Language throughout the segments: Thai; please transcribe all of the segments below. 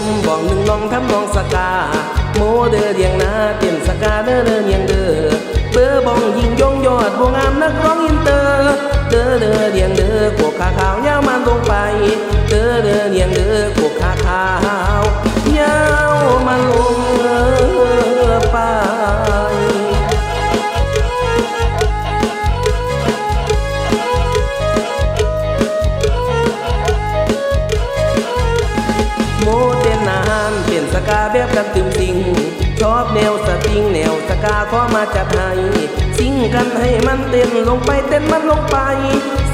มบองหนึ่งลองทำมองสกา โมเดอเดียงนาเตียนสกาเดอเดอเดียงเดอเบอร์บองยิงยงยอดวงงามนักร้องอินเตอร์ เดอเดอเดียงเดอพวกขาขาวย้ามันลงไป แบบกันตึมสิงชอบแนวสตริงแนวสกาขอมาจัดให้สิงกันให้มันเต้นลงไปเต้นมันลงไป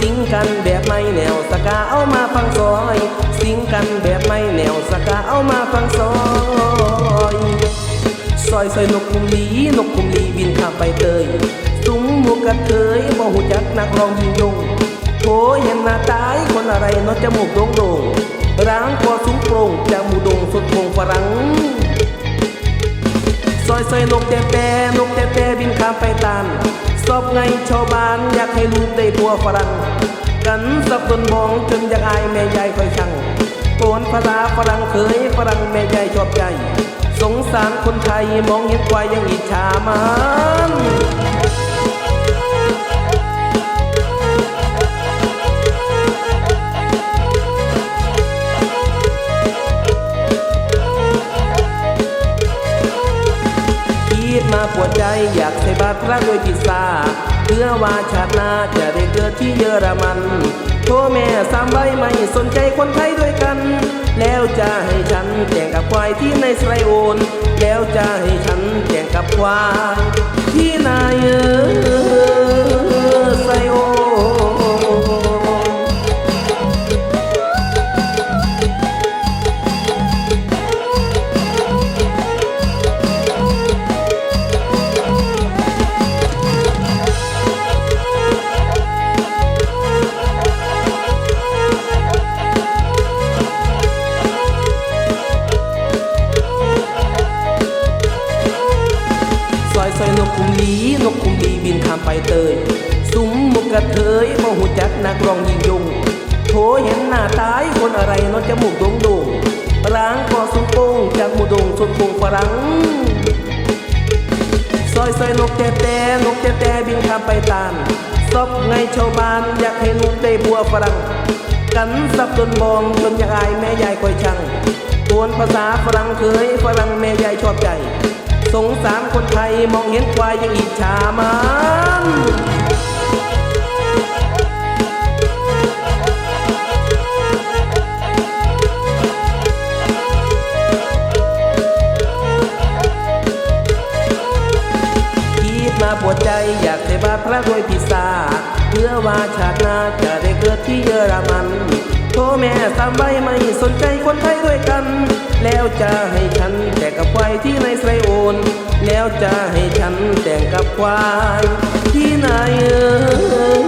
สิงกันแบบไม่แนวสกาเอามาฟังซอย สิงกันแบบไม่แนวสกาเอามาฟังซอยซอยซอยนกคุมลีนกคุมลีบินข้ามไปเตยซุ้มหมูกระเทยบ่หูจักนักร้องยิงยงโถเห็นหน้าตายคนอะไรนาะจมูกโด่งโด่งร้างคอสูงโปร่งจมูกโด่งสุดโป่งฝรั่ง อยซอยนกแต่แต่นกแต่แต่บินข้ามไปตามสอบไงชาวบ้านอยากให้ลูกได้ผัวฝรั่งกันสับสนมองจนอยากอายแม่ยายคอยชังโอนภาษาฝรั่งเคยฝรั่งแม่ยายชอบใจ สงสารคนไทยมองเห็นควายยังอิจฉามา อยากใส่บาตรพระด้วยจิตซาเพื่อว่าชาติหน้าจะได้เกิดที่เยอรมันโทรแม่สามใบไม่สนใจคนไทยด้วยกัน แล้วจะให้ฉันแต่งกับควายที่ในไซโอนแล้วจะให้ฉันแต่งกับควายที่ นกคุมลีนกคุมลีบินข้ามไปเตยซุ้มมุกกระเทยบ่หูจักนักร้องยิงยงโถเห็นหน้าตายคนอะไรเนอะจมูกโด่งโด่งร้างคอสุงโป่งจากหมูดงสุดโป่งฝรั่งซอยซอยนกแต่แต่นกแต่แต่บินข้ามไปตามซอกไงชาวบ้านอยากให้ลูกได้บัวฝรั่งกันสับจนบองจนอยากอายแม่ยายคอยชังตวนภาษาฝรั่งเคยฝรั่งแม่ยายชอบใจ สงสารคนไทยมองเห็นควายยังอิจฉามันคิดมาปวดใจอยากใส่บาตรพระด้วยพิซาเพื่อว่าชาติหน้าจะได้เกิดที่เยอรมัน โทแม่สามใบไม่สนใจคนไทยด้วยกัน แล้วจะให้ฉันแต่งกับควายที่ในไซโอน แล้วจะให้ฉันแต่งกับควายที่ในเออไสโอน